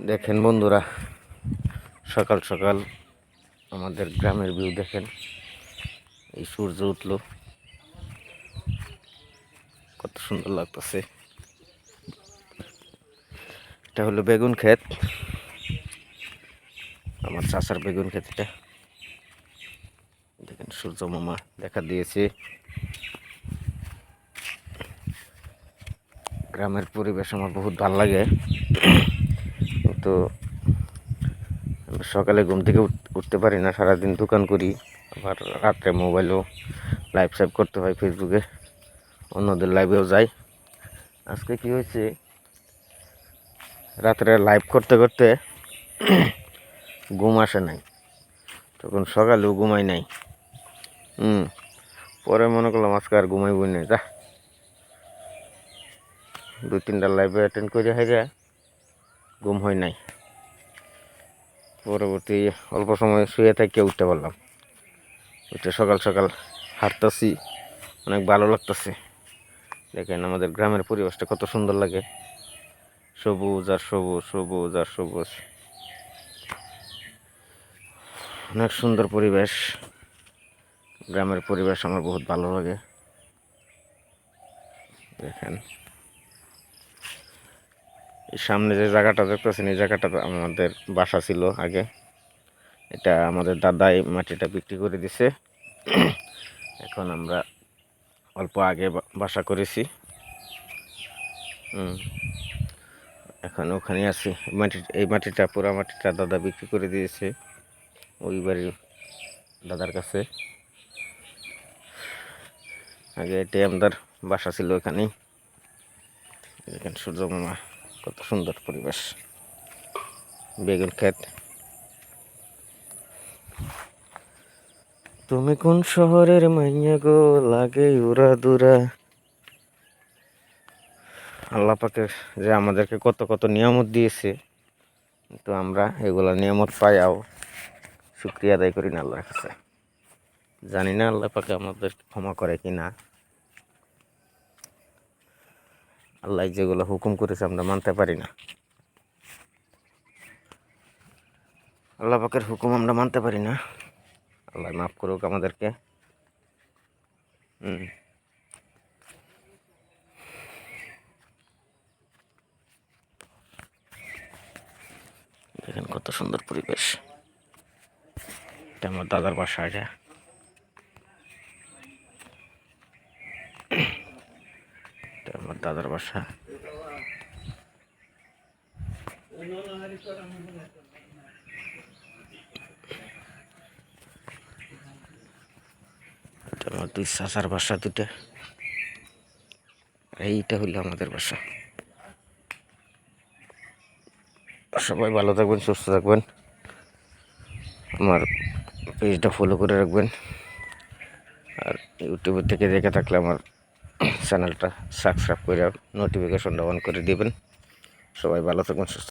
দেখেন বন্ধুরা, সকাল সকাল আমাদের গ্রামের ভিউ দেখেন। এই সূর্য উঠল। কত সুন্দর লাগতেছে। এটা হলো বেগুন ক্ষেত। আমার চাষার বেগুন ক্ষেত এটা। দেখেন সূর্য মামা দেখা দিয়েছে। গ্রামের পরিবেশ আমার বহুত ভালো লাগে। তো সকালে ঘুম থেকে উঠ- উঠতে পারি না, সারাদিন দোকান করি, আবার রাত্রে মোবাইলও লাইভ সাইভ করতে হয় ফেসবুকে অন্যদের লাইভেও যাই। আজকে কি হয়েছে? রাত্রে লাইভ করতে করতে ঘুম আসে নাই। তখন সকালেও ঘুমাই নাই। হুম, পরে মনে করলাম আজকে আর ঘুমাইবই না, যা। দু তিনটা লাইভে অ্যাটেন্ড করে হাইরা ঘুম হয় নাই। পরবর্তী অল্প সময় শুয়ে থেকে উঠতে পারলাম। উঠে সকাল সকাল হাঁটতেছি, অনেক ভালো লাগতেছে। দেখেন আমাদের গ্রামের পরিবেশটা কত সুন্দর লাগে। সবুজ আর সবুজ সবুজ আর সবুজ। অনেক সুন্দর পরিবেশ। গ্রামের পরিবেশ আমার বহুত ভালো লাগে। দেখেন। সামনে যে জায়গাটা দেখতেছেন, এই জায়গাটাতে আমাদের বাসা ছিল আগে। এটা আমাদের দাদা এই মাটিটা বিক্রি করে দিছে। এখন আমরা অল্প আগে বাসা করেছি। এখন ওখানে আছি। মাটি এই মাটিটা, পুরা মাটিটা দাদা বিক্রি করে দিয়েছে ওই বাড়ির দাদার কাছে। আগে এটাই আমাদের বাসা ছিল এখানেই এখানে সূর্য কত সুন্দর পরিবেশ। বেগুন ক্ষেত। তুমি কোন শহরের মাইয়া গো? লাগে উরা দুরা। আল্লাহ পাকে যে আমাদেরকে কত কত নিয়ামত দিয়েছে কিন্তু আমরা এগুলা নিয়ামত পাইয়াও শুক্রিয়া আদায় করি না আল্লাহর কাছে। জানি না আল্লাহ পাকে আমাদের ক্ষমা করে কি না আল্লাহ যেগুলো হুকুম করেছে আমরা মানতে পারি না। আল্লাহ পাকের হুকুম আমরা মানতে পারি না। আল্লাহ মাফ করুক আমাদেরকে। দেখেন কত সুন্দর পরিবেশ। এটা আমার দাদার বাসা এটা আমার দাদার বাসা। আমার দুই চাচার বাসা দুটা। এইটা হলো আমাদের বাসা। সবাই ভালো থাকবেন, সুস্থ থাকবেন। আমার পেজটা ফলো করে রাখবেন। আর ইউটিউবের থেকে দেখে থাকলে আমার চ্যানেলটা সাবস্ক্রাইব করে নোটিফিকেশনটা অন করে দিবেন। সবাই ভালো থাকুন সুস্থ